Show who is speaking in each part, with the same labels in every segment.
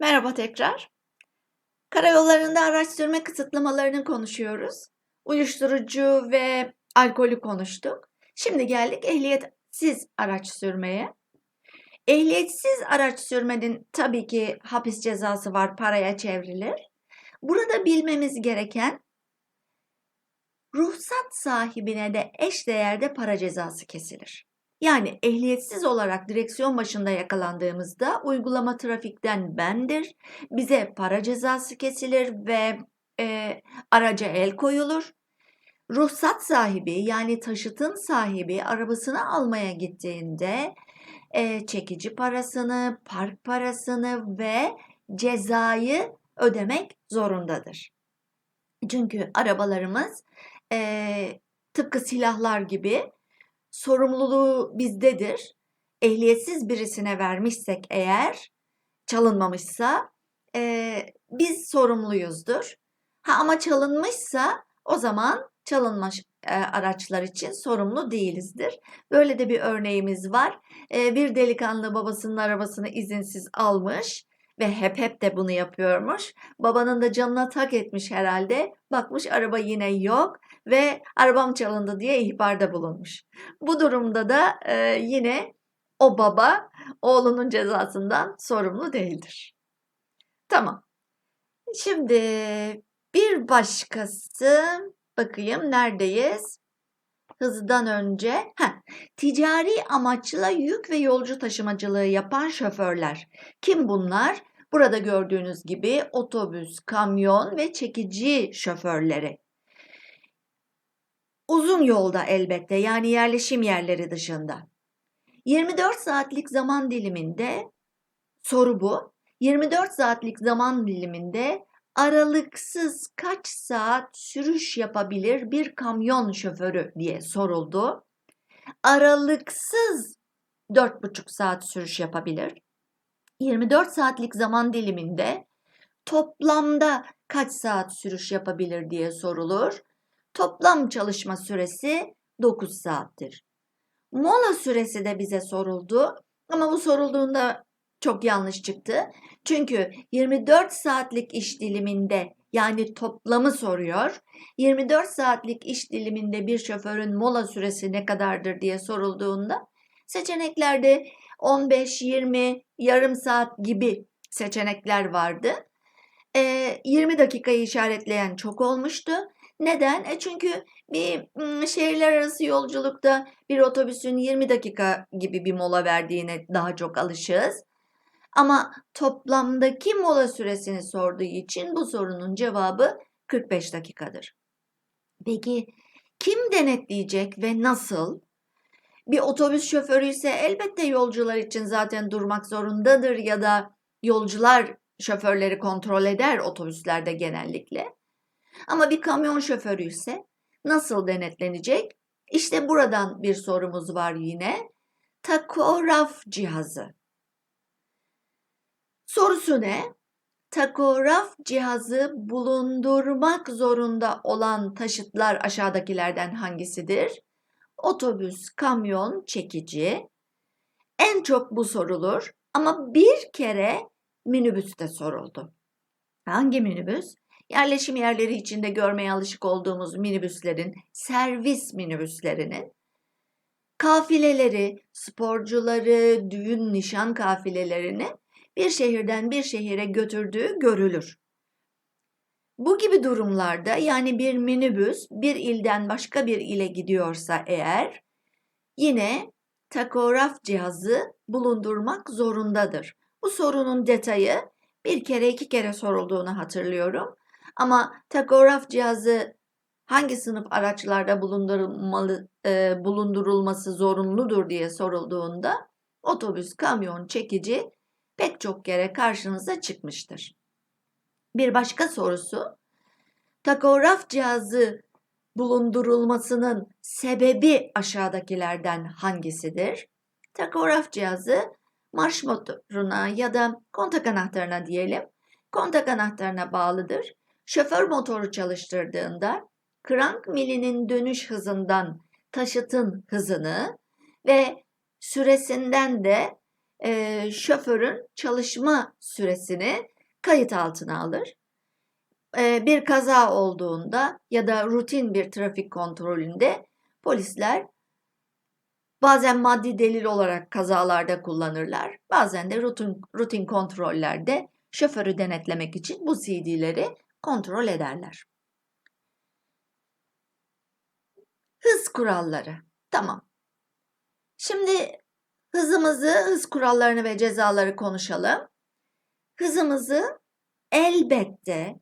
Speaker 1: Merhaba tekrar. Karayollarında araç sürme kısıtlamalarını konuşuyoruz. Uyuşturucu ve alkolü konuştuk. Şimdi geldik ehliyetsiz araç sürmeye. Ehliyetsiz araç sürmenin tabii ki hapis cezası var, paraya çevrilir. Burada bilmemiz gereken ruhsat sahibine de eş değerde para cezası kesilir. Yani ehliyetsiz olarak direksiyon başında yakalandığımızda uygulama trafikten bendir. Bize para cezası kesilir ve e, araca el koyulur. Ruhsat sahibi yani taşıtın sahibi arabasını almaya gittiğinde e, çekici parasını, park parasını ve cezayı ödemek zorundadır. Çünkü arabalarımız e, tıpkı silahlar gibi sorumluluğu bizdedir. Ehliyetsiz birisine vermişsek eğer çalınmamışsa e, biz sorumluyuzdur. Ha ama çalınmışsa o zaman çalınmış e, araçlar için sorumlu değilizdir. Böyle de bir örneğimiz var. E, bir delikanlı babasının arabasını izinsiz almış ve hep hep de bunu yapıyormuş. Babanın da canına tak etmiş herhalde. Bakmış araba yine yok ve arabam çalındı diye ihbarda bulunmuş. Bu durumda da e, yine o baba oğlunun cezasından sorumlu değildir. Tamam. Şimdi bir başkası bakayım neredeyiz? Hızdan önce heh, ticari amaçla yük ve yolcu taşımacılığı yapan şoförler. Kim bunlar? Burada gördüğünüz gibi otobüs, kamyon ve çekici şoförleri. Uzun yolda elbette yani yerleşim yerleri dışında. 24 saatlik zaman diliminde soru bu. 24 saatlik zaman diliminde aralıksız kaç saat sürüş yapabilir bir kamyon şoförü diye soruldu. Aralıksız 4,5 saat sürüş yapabilir. 24 saatlik zaman diliminde toplamda kaç saat sürüş yapabilir diye sorulur. Toplam çalışma süresi 9 saattir. Mola süresi de bize soruldu ama bu sorulduğunda çok yanlış çıktı. Çünkü 24 saatlik iş diliminde yani toplamı soruyor. 24 saatlik iş diliminde bir şoförün mola süresi ne kadardır diye sorulduğunda seçeneklerde 15, 20, yarım saat gibi seçenekler vardı. E, 20 dakikayı işaretleyen çok olmuştu. Neden? E çünkü bir şehirler arası yolculukta bir otobüsün 20 dakika gibi bir mola verdiğine daha çok alışığız. Ama toplamdaki mola süresini sorduğu için bu sorunun cevabı 45 dakikadır. Peki kim denetleyecek ve nasıl? Bir otobüs şoförü ise elbette yolcular için zaten durmak zorundadır ya da yolcular şoförleri kontrol eder otobüslerde genellikle. Ama bir kamyon şoförü ise nasıl denetlenecek? İşte buradan bir sorumuz var yine. Takograf cihazı. Sorusu ne? Takograf cihazı bulundurmak zorunda olan taşıtlar aşağıdakilerden hangisidir? Otobüs, kamyon, çekici. En çok bu sorulur ama bir kere minibüste soruldu. Hangi minibüs? Yerleşim yerleri içinde görmeye alışık olduğumuz minibüslerin, servis minibüslerinin kafileleri, sporcuları, düğün nişan kafilelerini bir şehirden bir şehire götürdüğü görülür. Bu gibi durumlarda yani bir minibüs bir ilden başka bir ile gidiyorsa eğer yine takograf cihazı bulundurmak zorundadır. Bu sorunun detayı bir kere iki kere sorulduğunu hatırlıyorum. Ama takograf cihazı hangi sınıf araçlarda bulundurulmalı, e, bulundurulması zorunludur diye sorulduğunda otobüs, kamyon, çekici pek çok kere karşınıza çıkmıştır. Bir başka sorusu, takograf cihazı bulundurulmasının sebebi aşağıdakilerden hangisidir? Takograf cihazı marş motoruna ya da kontak anahtarına diyelim, kontak anahtarına bağlıdır. Şoför motoru çalıştırdığında krank milinin dönüş hızından taşıtın hızını ve süresinden de e, şoförün çalışma süresini kayıt altına alır. Bir kaza olduğunda ya da rutin bir trafik kontrolünde polisler bazen maddi delil olarak kazalarda kullanırlar. Bazen de rutin, rutin kontrollerde şoförü denetlemek için bu CD'leri kontrol ederler. Hız kuralları. Tamam. Şimdi hızımızı, hız kurallarını ve cezaları konuşalım. Hızımızı elbette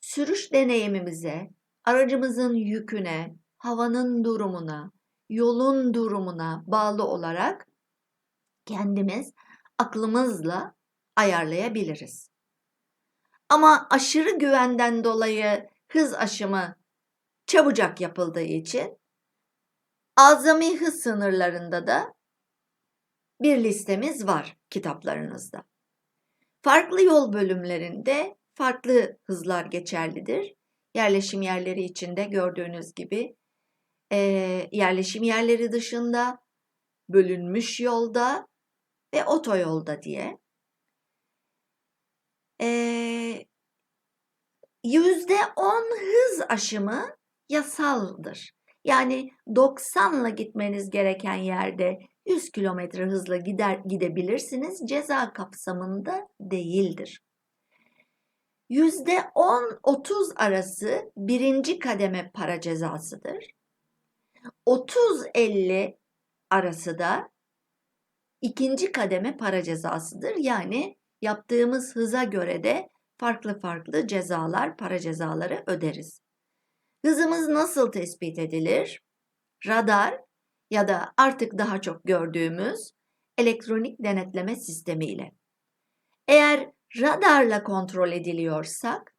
Speaker 1: sürüş deneyimimize, aracımızın yüküne, havanın durumuna, yolun durumuna bağlı olarak kendimiz aklımızla ayarlayabiliriz. Ama aşırı güvenden dolayı hız aşımı çabucak yapıldığı için azami hız sınırlarında da bir listemiz var kitaplarınızda. Farklı yol bölümlerinde farklı hızlar geçerlidir. Yerleşim yerleri içinde gördüğünüz gibi e, yerleşim yerleri dışında bölünmüş yolda ve otoyolda diye. Yüzde on hız aşımı yasaldır. Yani 90'la gitmeniz gereken yerde 100 kilometre hızla gider gidebilirsiniz. Ceza kapsamında değildir. %10-30 arası birinci kademe para cezasıdır. 30-50 arası da ikinci kademe para cezasıdır. Yani yaptığımız hıza göre de farklı farklı cezalar, para cezaları öderiz. Hızımız nasıl tespit edilir? Radar ya da artık daha çok gördüğümüz elektronik denetleme sistemiyle. Eğer radarla kontrol ediliyorsak,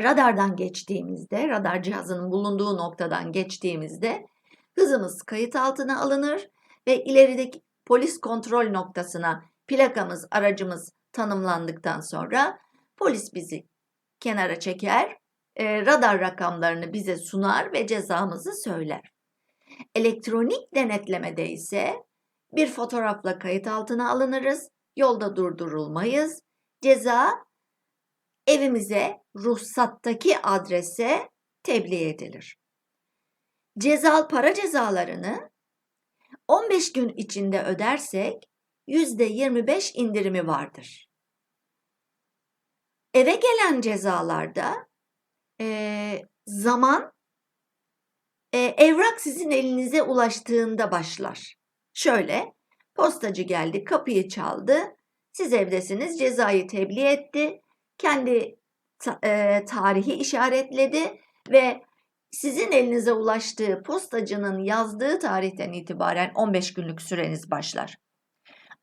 Speaker 1: radardan geçtiğimizde, radar cihazının bulunduğu noktadan geçtiğimizde hızımız kayıt altına alınır ve ilerideki polis kontrol noktasına plakamız, aracımız tanımlandıktan sonra polis bizi kenara çeker, radar rakamlarını bize sunar ve cezamızı söyler. Elektronik denetlemede ise bir fotoğrafla kayıt altına alınırız, yolda durdurulmayız. Ceza evimize ruhsattaki adrese tebliğ edilir. Cezal para cezalarını 15 gün içinde ödersek %25 indirimi vardır. Eve gelen cezalarda e, zaman e, evrak sizin elinize ulaştığında başlar. Şöyle, postacı geldi, kapıyı çaldı, siz evdesiniz, cezayı tebliğ etti, kendi ta, e, tarihi işaretledi ve sizin elinize ulaştığı postacının yazdığı tarihten itibaren 15 günlük süreniz başlar.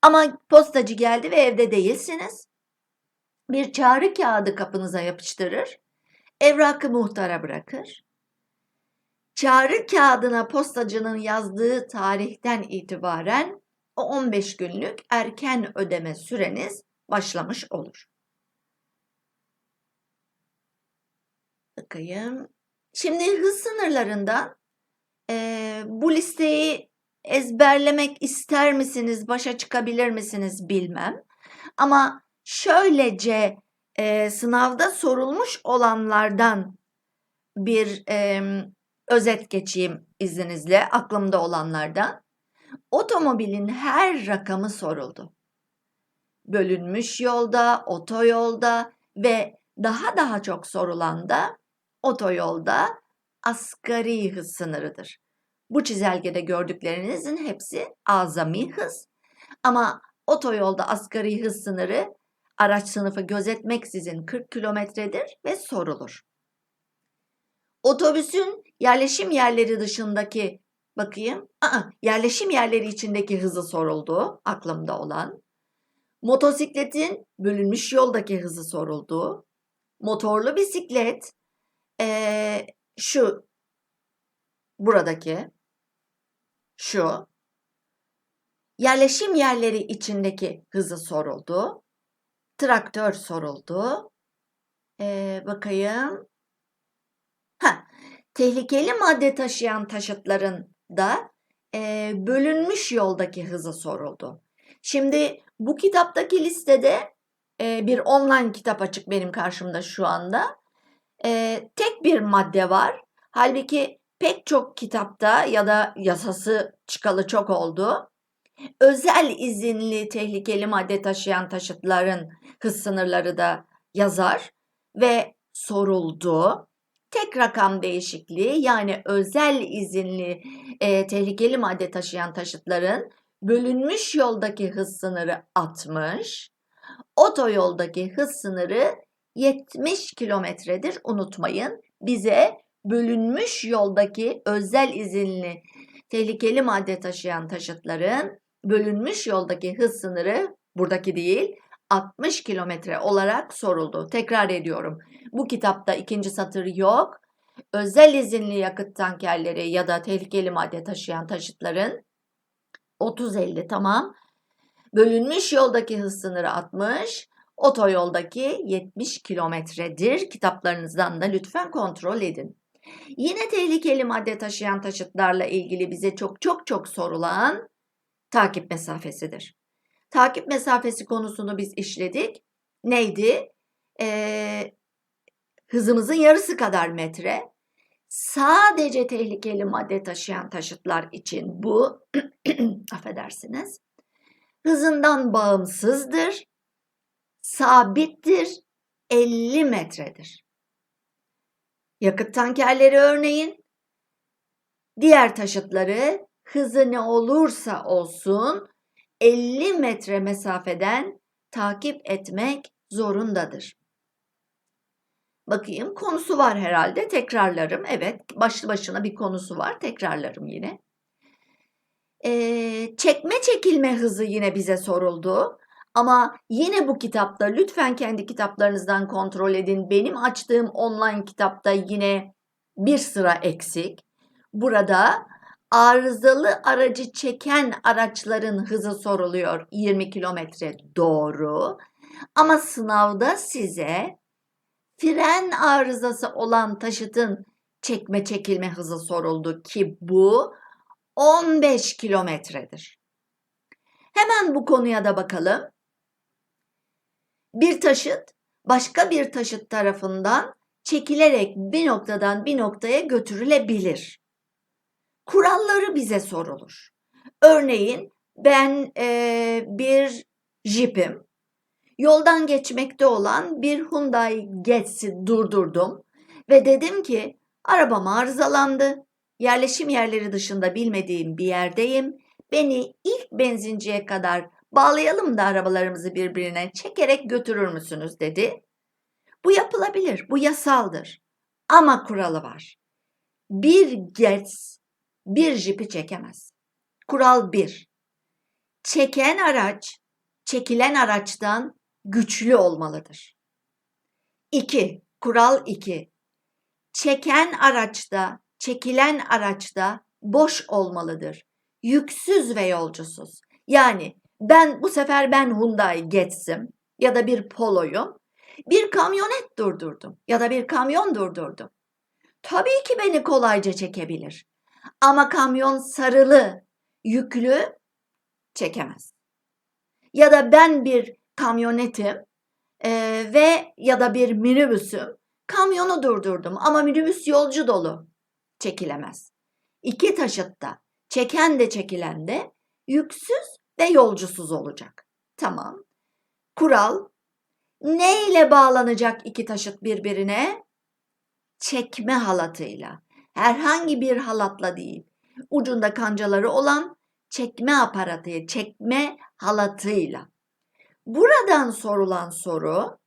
Speaker 1: Ama postacı geldi ve evde değilsiniz. Bir çağrı kağıdı kapınıza yapıştırır. Evrakı muhtara bırakır. Çağrı kağıdına postacının yazdığı tarihten itibaren o 15 günlük erken ödeme süreniz başlamış olur. Bakayım. Şimdi hız sınırlarından e, bu listeyi ezberlemek ister misiniz, başa çıkabilir misiniz bilmem. Ama şöylece e, sınavda sorulmuş olanlardan bir e, özet geçeyim izninizle aklımda olanlardan. Otomobilin her rakamı soruldu. Bölünmüş yolda, otoyolda ve daha daha çok sorulan da otoyolda asgari hız sınırıdır. Bu çizelgede gördüklerinizin hepsi azami hız. Ama otoyolda asgari hız sınırı araç sınıfı gözetmeksizin 40 kilometredir ve sorulur. Otobüsün yerleşim yerleri dışındaki bakayım, aa, yerleşim yerleri içindeki hızı soruldu aklımda olan. Motosikletin bölünmüş yoldaki hızı soruldu. Motorlu bisiklet ee, şu buradaki şu yerleşim yerleri içindeki hızı soruldu. Traktör soruldu. Ee, bakayım. Ha, tehlikeli madde taşıyan taşıtların da e, bölünmüş yoldaki hızı soruldu. Şimdi bu kitaptaki listede e, bir online kitap açık benim karşımda şu anda. E, tek bir madde var. Halbuki pek çok kitapta ya da yasası çıkalı çok oldu. Özel izinli tehlikeli madde taşıyan taşıtların hız sınırları da yazar ve soruldu. Tek rakam değişikliği yani özel izinli e, tehlikeli madde taşıyan taşıtların bölünmüş yoldaki hız sınırı 60, otoyoldaki hız sınırı 70 kilometredir unutmayın. Bize bölünmüş yoldaki özel izinli tehlikeli madde taşıyan taşıtların bölünmüş yoldaki hız sınırı buradaki değil 60 kilometre olarak soruldu. Tekrar ediyorum. Bu kitapta ikinci satır yok. Özel izinli yakıt tankerleri ya da tehlikeli madde taşıyan taşıtların 30-50 tamam. Bölünmüş yoldaki hız sınırı 60, otoyoldaki 70 kilometredir. Kitaplarınızdan da lütfen kontrol edin. Yine tehlikeli madde taşıyan taşıtlarla ilgili bize çok çok çok sorulan takip mesafesidir. Takip mesafesi konusunu biz işledik. Neydi? Ee, hızımızın yarısı kadar metre. Sadece tehlikeli madde taşıyan taşıtlar için bu, affedersiniz, hızından bağımsızdır, sabittir, 50 metredir. Yakıt tankerleri örneğin, diğer taşıtları hızı ne olursa olsun 50 metre mesafeden takip etmek zorundadır. Bakayım konusu var herhalde tekrarlarım. Evet başlı başına bir konusu var tekrarlarım yine. Ee, çekme çekilme hızı yine bize soruldu. Ama yine bu kitapta lütfen kendi kitaplarınızdan kontrol edin. Benim açtığım online kitapta yine bir sıra eksik. Burada arızalı aracı çeken araçların hızı soruluyor 20 kilometre doğru. Ama sınavda size fren arızası olan taşıtın çekme çekilme hızı soruldu ki bu 15 kilometredir. Hemen bu konuya da bakalım. Bir taşıt başka bir taşıt tarafından çekilerek bir noktadan bir noktaya götürülebilir. Kuralları bize sorulur. Örneğin ben e, bir jipim. Yoldan geçmekte olan bir Hyundai Getz'i durdurdum ve dedim ki arabam arızalandı. Yerleşim yerleri dışında bilmediğim bir yerdeyim. Beni ilk benzinciye kadar bağlayalım da arabalarımızı birbirine çekerek götürür müsünüz dedi. Bu yapılabilir, bu yasaldır. Ama kuralı var. Bir Getz bir jipi çekemez. Kural 1. Çeken araç, çekilen araçtan güçlü olmalıdır. 2. Kural 2. Çeken araçta, çekilen araçta boş olmalıdır. Yüksüz ve yolcusuz. Yani ben bu sefer ben Hyundai Getz'im ya da bir Polo'yum. Bir kamyonet durdurdum ya da bir kamyon durdurdum. Tabii ki beni kolayca çekebilir. Ama kamyon sarılı, yüklü çekemez. Ya da ben bir kamyonetim e, ve ya da bir minibüsüm. Kamyonu durdurdum ama minibüs yolcu dolu. Çekilemez. İki taşıtta çeken de çekilen de yüksüz ve yolcusuz olacak. Tamam. Kural ne ile bağlanacak iki taşıt birbirine? Çekme halatıyla herhangi bir halatla değil, ucunda kancaları olan çekme aparatı, çekme halatıyla. Buradan sorulan soru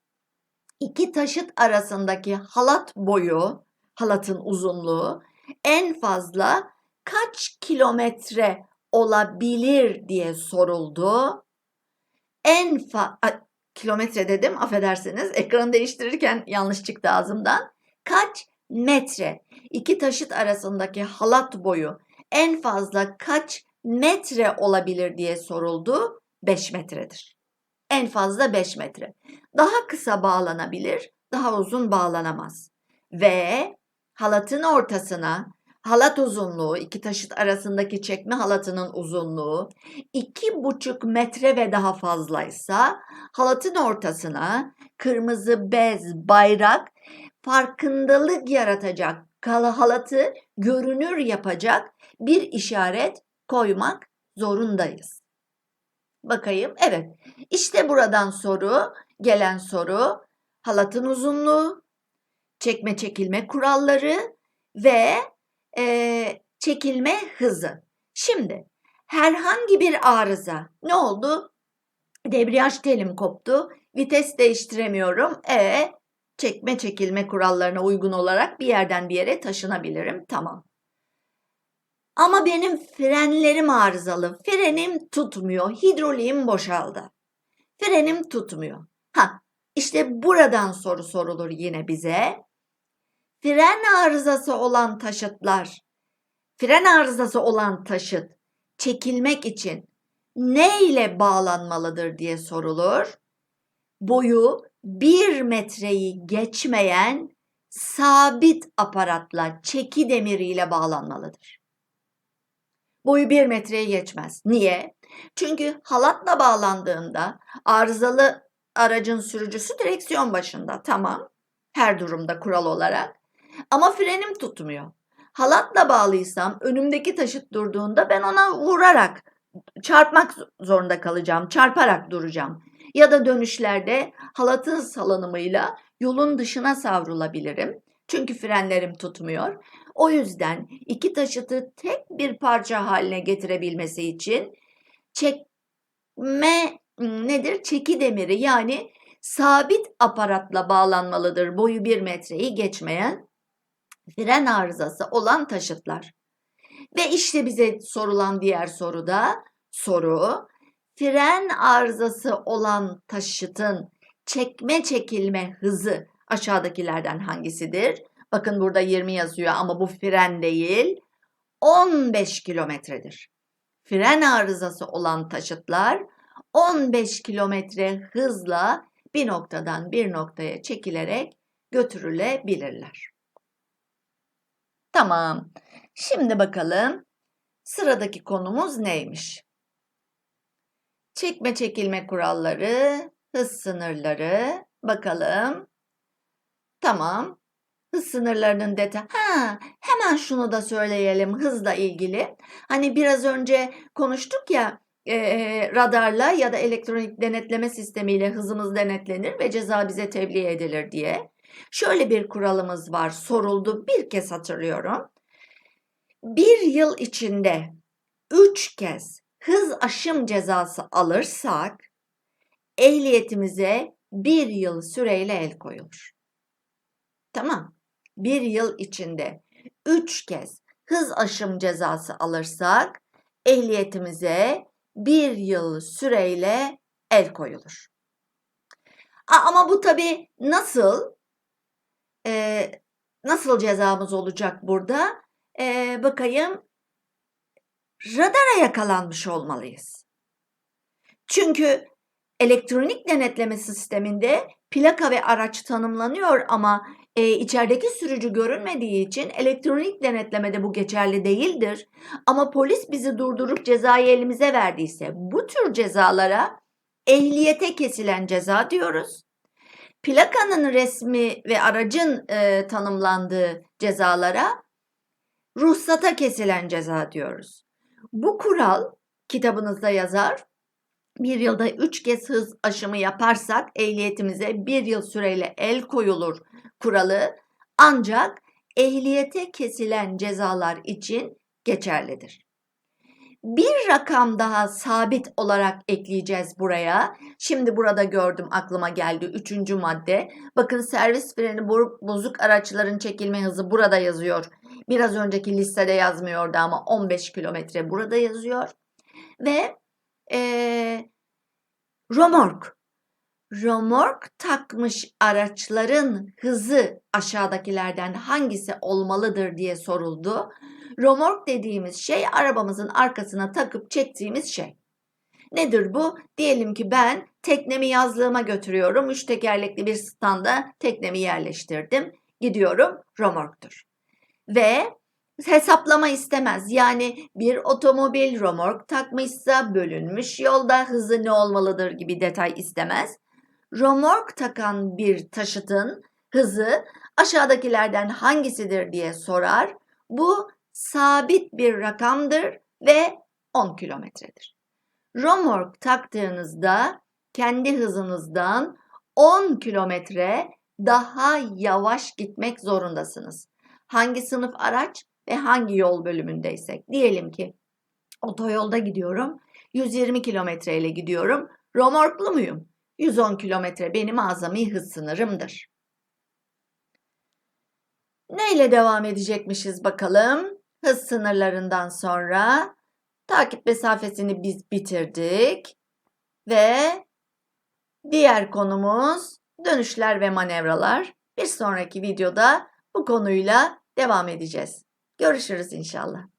Speaker 1: iki taşıt arasındaki halat boyu, halatın uzunluğu en fazla kaç kilometre olabilir diye soruldu. En fa kilometre dedim affedersiniz ekranı değiştirirken yanlış çıktı ağzımdan. Kaç metre. İki taşıt arasındaki halat boyu en fazla kaç metre olabilir diye soruldu. 5 metredir. En fazla 5 metre. Daha kısa bağlanabilir, daha uzun bağlanamaz. Ve halatın ortasına halat uzunluğu, iki taşıt arasındaki çekme halatının uzunluğu iki buçuk metre ve daha fazlaysa halatın ortasına kırmızı bez bayrak farkındalık yaratacak halatı görünür yapacak bir işaret koymak zorundayız. Bakayım. Evet. İşte buradan soru, gelen soru halatın uzunluğu, çekme çekilme kuralları ve e, çekilme hızı. Şimdi herhangi bir arıza ne oldu? Debriyaj telim koptu. Vites değiştiremiyorum. E çekme çekilme kurallarına uygun olarak bir yerden bir yere taşınabilirim. Tamam. Ama benim frenlerim arızalı. Frenim tutmuyor. Hidroliğim boşaldı. Frenim tutmuyor. Ha, işte buradan soru sorulur yine bize. Fren arızası olan taşıtlar, fren arızası olan taşıt çekilmek için ne ile bağlanmalıdır diye sorulur. Boyu bir metreyi geçmeyen sabit aparatla çeki demiriyle bağlanmalıdır. Boyu bir metreye geçmez. Niye? Çünkü halatla bağlandığında arızalı aracın sürücüsü direksiyon başında. Tamam. Her durumda kural olarak. Ama frenim tutmuyor. Halatla bağlıysam önümdeki taşıt durduğunda ben ona vurarak çarpmak zorunda kalacağım. Çarparak duracağım. Ya da dönüşlerde halatın salınımıyla yolun dışına savrulabilirim. Çünkü frenlerim tutmuyor. O yüzden iki taşıtı tek bir parça haline getirebilmesi için çekme nedir? Çeki demiri yani sabit aparatla bağlanmalıdır boyu bir metreyi geçmeyen fren arızası olan taşıtlar. Ve işte bize sorulan diğer soruda soru fren arızası olan taşıtın çekme çekilme hızı aşağıdakilerden hangisidir? Bakın burada 20 yazıyor ama bu fren değil. 15 kilometredir. Fren arızası olan taşıtlar 15 kilometre hızla bir noktadan bir noktaya çekilerek götürülebilirler. Tamam. Şimdi bakalım sıradaki konumuz neymiş? Çekme çekilme kuralları, hız sınırları. Bakalım. Tamam. Hız sınırlarının detay. Ha, hemen şunu da söyleyelim hızla ilgili. Hani biraz önce konuştuk ya e, radarla ya da elektronik denetleme sistemiyle hızımız denetlenir ve ceza bize tebliğ edilir diye. Şöyle bir kuralımız var. Soruldu. Bir kez hatırlıyorum. Bir yıl içinde üç kez hız aşım cezası alırsak ehliyetimize bir yıl süreyle el koyulur. Tamam. Bir yıl içinde üç kez hız aşım cezası alırsak ehliyetimize bir yıl süreyle el koyulur. Ama bu tabii nasıl? Ee, nasıl cezamız olacak burada? Ee, bakayım. Radara yakalanmış olmalıyız. Çünkü elektronik denetleme sisteminde plaka ve araç tanımlanıyor ama e, içerideki sürücü görünmediği için elektronik denetlemede bu geçerli değildir. Ama polis bizi durdurup cezayı elimize verdiyse bu tür cezalara ehliyete kesilen ceza diyoruz. Plakanın resmi ve aracın e, tanımlandığı cezalara ruhsata kesilen ceza diyoruz. Bu kural kitabınızda yazar. Bir yılda üç kez hız aşımı yaparsak ehliyetimize bir yıl süreyle el koyulur kuralı ancak ehliyete kesilen cezalar için geçerlidir. Bir rakam daha sabit olarak ekleyeceğiz buraya. Şimdi burada gördüm aklıma geldi. Üçüncü madde. Bakın servis freni bozuk araçların çekilme hızı burada yazıyor. Biraz önceki listede yazmıyordu ama 15 kilometre burada yazıyor. Ve ee, romork. Romork takmış araçların hızı aşağıdakilerden hangisi olmalıdır diye soruldu. Romork dediğimiz şey arabamızın arkasına takıp çektiğimiz şey. Nedir bu? Diyelim ki ben teknemi yazlığıma götürüyorum. Üç tekerlekli bir standa teknemi yerleştirdim. Gidiyorum romorktur. Ve hesaplama istemez. Yani bir otomobil romork takmışsa bölünmüş yolda hızı ne olmalıdır gibi detay istemez. Romork takan bir taşıtın hızı aşağıdakilerden hangisidir diye sorar. Bu sabit bir rakamdır ve 10 kilometredir. Romork taktığınızda kendi hızınızdan 10 kilometre daha yavaş gitmek zorundasınız. Hangi sınıf araç ve hangi yol bölümündeysek. Diyelim ki otoyolda gidiyorum. 120 kilometre ile gidiyorum. Romorklu muyum? 110 kilometre benim azami hız sınırımdır. Neyle devam edecekmişiz bakalım? Hız sınırlarından sonra takip mesafesini biz bitirdik ve diğer konumuz dönüşler ve manevralar. Bir sonraki videoda bu konuyla devam edeceğiz. Görüşürüz inşallah.